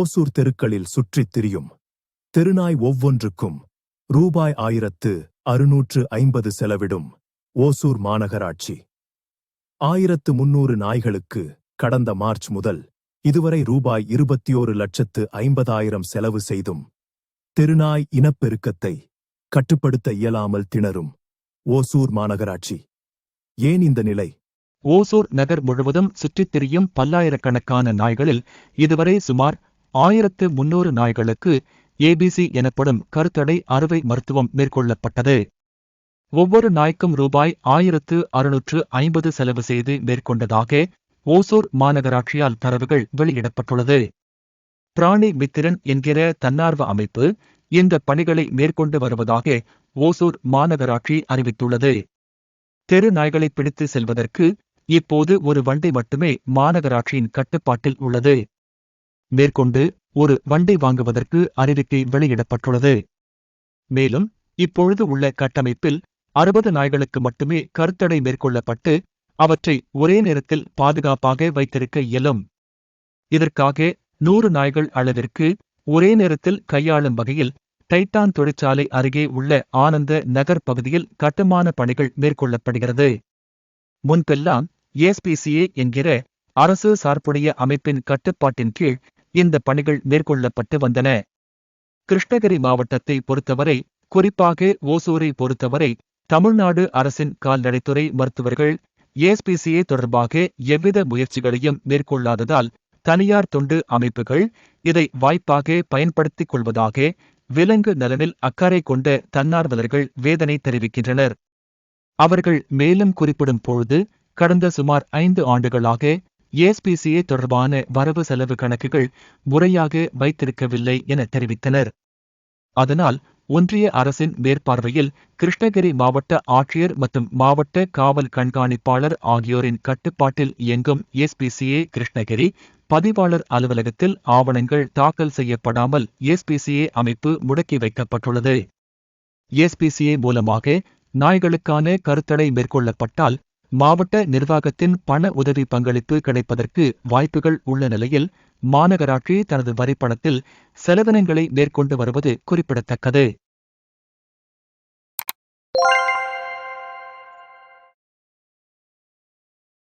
ஓசூர் தெருக்களில் சுற்றித் திரியும். தெருநாய் ஒவ்வொன்றுக்கும் ரூபாய் ஆயிரத்து அறுநூற்று ஐம்பது செலவிடும் ஓசூர் மாநகராட்சி. ஆயிரத்து முன்னூறு நாய்களுக்கு கடந்த மார்ச் முதல் இதுவரை ரூபாய் இருபத்தியோரு லட்சத்து ஐம்பதாயிரம் செலவு செய்தும் தெருநாய் இனப்பெருக்கத்தை கட்டுப்படுத்த இயலாமல் திணறும் ஓசூர் மாநகராட்சி. ஏன் இந்த நிலை? ஓசூர் நகர் முழுவதும் சுற்றித் திரியும் பல்லாயிரக்கணக்கான நாய்களில் இதுவரை சுமார் ஆயிரத்து முன்னூறு நாய்களுக்கு ஏபிசி எனப்படும் கருத்தடை அறுவை மருத்துவம் மேற்கொள்ளப்பட்டது. ஒவ்வொரு நாய்க்கும் ரூபாய் ஆயிரத்து அறுநூற்று ஐம்பது செலவு செய்து மேற்கொண்டதாக ஓசூர் மாநகராட்சியால் தரவுகள் வெளியிடப்பட்டுள்ளது. பிராணி மித்திரன் என்கிற தன்னார்வ அமைப்பு இந்த பணிகளை மேற்கொண்டு வருவதாக ஓசூர் மாநகராட்சி அறிவித்துள்ளது. தெரு நாய்களை பிடித்து செல்வதற்கு இப்போது ஒரு வண்டி மட்டுமே மாநகராட்சியின் கட்டுப்பாட்டில் உள்ளது. மேற்கொண்டு ஒரு வண்டை வாங்குவதற்கு அறிவிக்கை வெளியிடப்பட்டுள்ளது. மேலும் இப்பொழுது உள்ள கட்டமைப்பில் அறுபது நாய்களுக்கு மட்டுமே கருத்தடை மேற்கொள்ளப்பட்டு அவற்றை ஒரே நேரத்தில் பாதுகாப்பாக வைத்திருக்க இயலும். இதற்காக நூறு நாய்கள் அளவிற்கு ஒரே நேரத்தில் கையாளும் வகையில் டைட்டான் தொழிற்சாலை அருகே உள்ள ஆனந்த நகர் பகுதியில் கட்டுமான பணிகள் மேற்கொள்ளப்படுகிறது. முன்பெல்லாம் ஏஸ்பிசிஏ என்கிற அரசு சார்புடைய அமைப்பின் கட்டுப்பாட்டின் கீழ் இந்த பணிகள் மேற்கொள்ளப்பட்டு வந்தன. கிருஷ்ணகிரி மாவட்டத்தை பொறுத்தவரை குறிப்பாக ஓசூரை பொறுத்தவரை தமிழ்நாடு அரசின் கால்நடைத்துறை மருத்துவர்கள் ஏஎஸ்பிசிஏ தொடர்பாக எவ்வித முயற்சிகளையும் மேற்கொள்ளாததால் தனியார் தொண்டு அமைப்புகள் இதை வாய்ப்பாக பயன்படுத்திக் கொள்வதாக விலங்கு நலனில் அக்கறை கொண்ட தன்னார்வலர்கள் வேதனை தெரிவிக்கின்றனர். அவர்கள் மேலும் குறிப்பிடும் பொழுது கடந்த சுமார் ஐந்து ஆண்டுகளாக ஏஸ்பிசிஏ தொடர்பான வரவு செலவு கணக்குகள் முறையாக வைத்திருக்கவில்லை என தெரிவித்தனர். அதனால் ஒன்றிய அரசின் மேற்பார்வையில் கிருஷ்ணகிரி மாவட்ட ஆட்சியர் மற்றும் மாவட்ட காவல் கண்காணிப்பாளர் ஆகியோரின் கட்டுப்பாட்டில் இயங்கும் எஸ்பிசிஏ கிருஷ்ணகிரி பதிவாளர் அலுவலகத்தில் ஆவணங்கள் தாக்கல் செய்யப்படாமல் எஸ்பிசிஏ அமைப்பு முடக்கி வைக்கப்பட்டுள்ளது. எஸ்பிசிஏ மூலமாக நாய்களுக்கான கருத்தடை மேற்கொள்ளப்பட்டால் மாவட்ட நிர்வாகத்தின் பண உதவி பங்களிப்பு கிடைப்பதற்கு வாய்ப்புகள் உள்ள நிலையில் மாநகராட்சி தனது வரிப்பணத்தில் செலவினங்களை மேற்கொண்டு வருவது குறிப்பிடத்தக்கது.